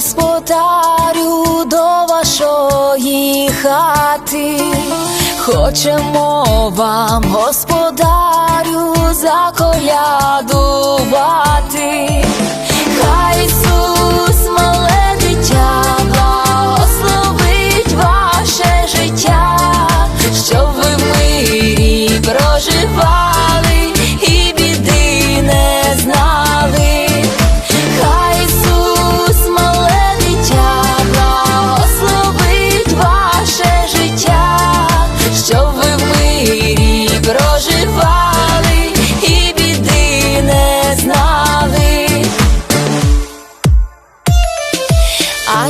господарю до вашої хати, хочемо вам, господарю, заколядувати. Хай Ісус, мале дитя, ваше життя, щоб ви в проживали.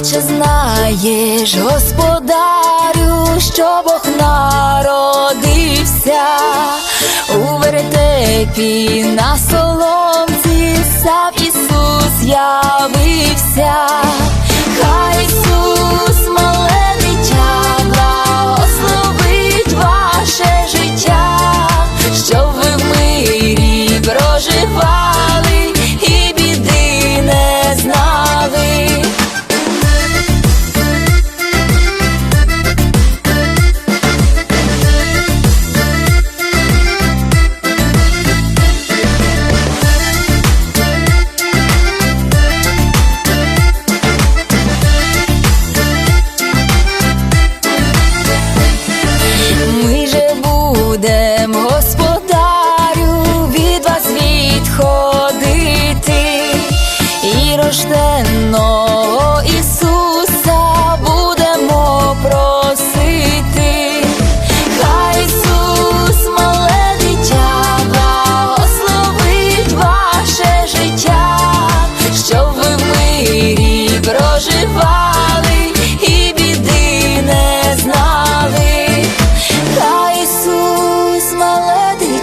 А чи знаєш, господарю, що Бог народився. У вертепі на соломці, сам Ісус явився, хай Ісус, мале дитя, ваше життя, щоб ви мирі проживали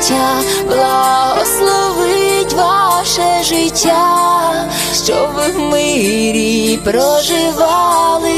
дитя, благословить ваше життя, щоб ви в мирі проживали